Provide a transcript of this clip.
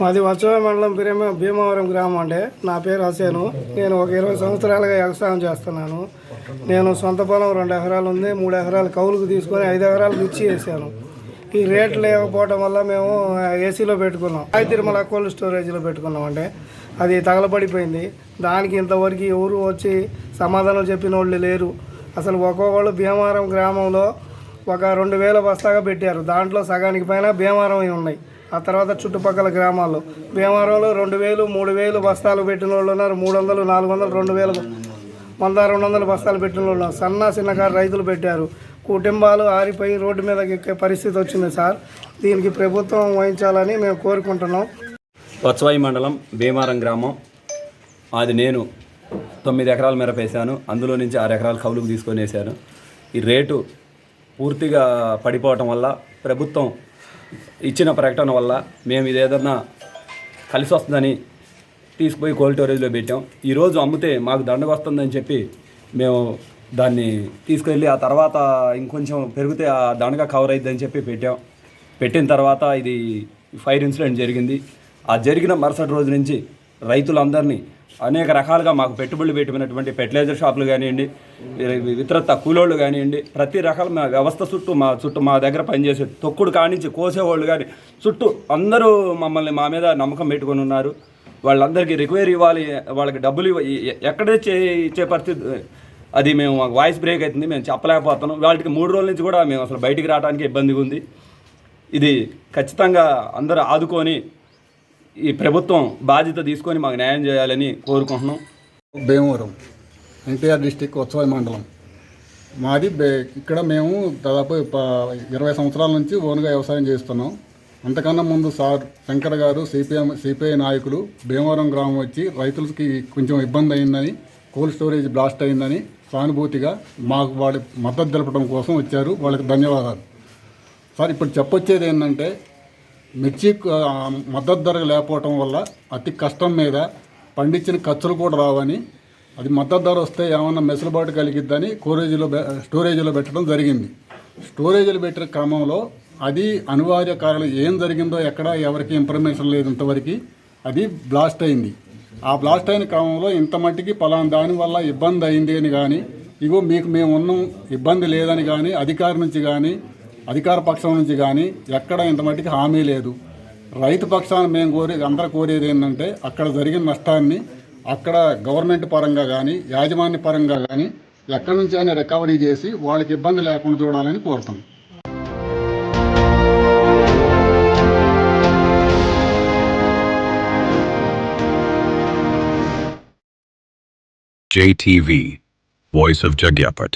మాది వచ్చవ మండలం భీమ భీమవరం గ్రామం అండి. నా పేరు హసేను. నేను ఒక ఇరవై సంవత్సరాలుగా వ్యవసాయం చేస్తున్నాను. నేను సొంత పొలం రెండు ఎకరాలు ఉంది మూడు ఎకరాలు కౌలుకు తీసుకొని ఐదు ఎకరాలు మిర్చి వేసాను. ఈ రేట్లు లేకపోవడం వల్ల మేము ఏసీలో పెట్టుకున్నాం. సాయి తిరుమల కోల్డ్ స్టోరేజ్లో పెట్టుకున్నాం అంటే అది తగలబడిపోయింది. దానికి ఇంతవరకు ఎవరు వచ్చి సమాధానం చెప్పిన వాళ్ళు లేరు. అసలు ఒక్కొక్కళ్ళు భీమవరం గ్రామంలో ఒక రెండు వేల బస్తాగా పెట్టారు. దాంట్లో సగానికి పైన భీమవరం ఉన్నాయి. ఆ తర్వాత చుట్టుపక్కల గ్రామాల్లో. భీమవరంలో రెండు వేలు మూడు వేలు బస్తాలు పెట్టిన వాళ్ళు ఉన్నారు. మూడు వందలు నాలుగు వందలు రెండు వేలు. వంద రెండు వందల బస్తాలు పెట్టిన వాళ్ళు సన్న చిన్నకారు రైతులు పెట్టారు. కుటుంబాలు ఆరిపోయి రోడ్డు మీద ఎక్కే పరిస్థితి వచ్చింది సార్. దీనికి ప్రభుత్వం వహించాలని మేము కోరుకుంటున్నాం. కొచ్చవాయి మండలం భీమారం గ్రామం. అది నేను తొమ్మిది ఎకరాల మేర వేసాను అందులో నుంచి ఆరు ఎకరాలు కౌలుకు తీసుకొని వేసాను ఈ రేటు పూర్తిగా పడిపోవటం వల్ల ప్రభుత్వం ఇచ్చిన ప్రకటన వల్ల మేము ఇది ఏదన్నా కలిసి వస్తుందని తీసుకుపోయి కోల్డ్ స్టోరేజ్లో పెట్టాం. ఈరోజు అమ్మితే మాకు దండగ వస్తుందని చెప్పి మేము దాన్ని తీసుకెళ్ళి ఆ తర్వాత ఇంకొంచెం పెరిగితే ఆ దండగా కవర్ అయిద్దని చెప్పి పెట్టాం. పెట్టిన తర్వాత ఇది ఫైర్ ఇన్సిడెంట్ జరిగింది. ఆ జరిగిన మరుసటి రోజు నుంచి రైతులందరినీ అనేక రకాలుగా మాకు పెట్టుబడులు పెట్టినటువంటి ఫెర్టిలైజర్ షాపులు కానివ్వండి ఇతర కూలోళ్ళు కానివ్వండి ప్రతి రకాల మా వ్యవస్థ చుట్టూ మా చుట్టూ మా దగ్గర పనిచేసే తొక్కుడు కానించి కోసేవాళ్ళు కానీ చుట్టూ అందరూ మమ్మల్ని మా మీద నమ్మకం పెట్టుకొని ఉన్నారు. వాళ్ళందరికీ రిక్వైరీ ఇవ్వాలి వాళ్ళకి డబ్బులు ఇవ్వ ఎక్కడే చే ఇచ్చే పరిస్థితి అది మేము మాకు వాయిస్ బ్రేక్ అవుతుంది మేము చెప్పలేకపోతున్నాం. వాళ్ళకి మూడు రోజుల నుంచి కూడా మేము అసలు బయటికి రావడానికి ఇబ్బందిగా ఉంది ఇది ఖచ్చితంగా అందరూ ఆదుకొని ఈ ప్రభుత్వం బాధ్యత తీసుకొని మాకు న్యాయం చేయాలని కోరుకుంటున్నాం. భీమవరం ఎన్టీఆర్ డిస్టిక్ ఉత్సవ మండలం. మాది ఇక్కడ మేము దాదాపు ఇరవై సంవత్సరాల నుంచి ఓన్గా వ్యవసాయం చేస్తున్నాం. అంతకన్నా ముందు సార్ శంకర్ గారు సిపిఎం సిపిఐ నాయకులు భీమవరం గ్రామం వచ్చి రైతులకి కొంచెం ఇబ్బంది అయిందని కోల్డ్ స్టోరేజ్ బ్లాస్ట్ అయిందని సానుభూతిగా మాకు వాళ్ళ మద్దతు తెలపడం కోసం వచ్చారు. వాళ్ళకి ధన్యవాదాలు. సార్ ఇప్పుడు చెప్పొచ్చేది ఏంటంటే మిర్చి మద్దతు ధర లేకపోవటం వల్ల అతి కష్టం మీద పండించిన ఖర్చులు కూడా రావని అది మద్దతు ధర వస్తే ఏమన్నా మెసులుబాటు కలిగిద్దని కోరేజీలో స్టోరేజీలో పెట్టడం జరిగింది. స్టోరేజీలు పెట్టిన క్రమంలో అది అనివార్య కారణం ఏం జరిగిందో ఎక్కడ ఎవరికి ఇన్ఫర్మేషన్ లేదు ఇంతవరకు. అది బ్లాస్ట్ అయింది. ఆ బ్లాస్ట్ అయిన క్రమంలో ఇంత మట్టికి పలానా దానివల్ల ఇబ్బంది అయింది అని కానీ ఇగో మీకు మేము ఉన్నాం ఇబ్బంది లేదని కానీ అధికారి నుంచి కానీ అధికార పక్షం నుంచి కానీ ఎక్కడ ఇంత మట్టికి హామీ లేదు రైతు పక్షాన్ని మేము కోరి అందరూ కోరేది ఏంటంటే అక్కడ జరిగిన నష్టాన్ని అక్కడ గవర్నమెంట్ పరంగా కానీ యాజమాన్య పరంగా కానీ ఎక్కడి నుంచి అయినా రికవరీ చేసి వాళ్ళకి ఇబ్బంది లేకుండా చూడాలని కోరుతాం JTV, Voice of Jagyapat.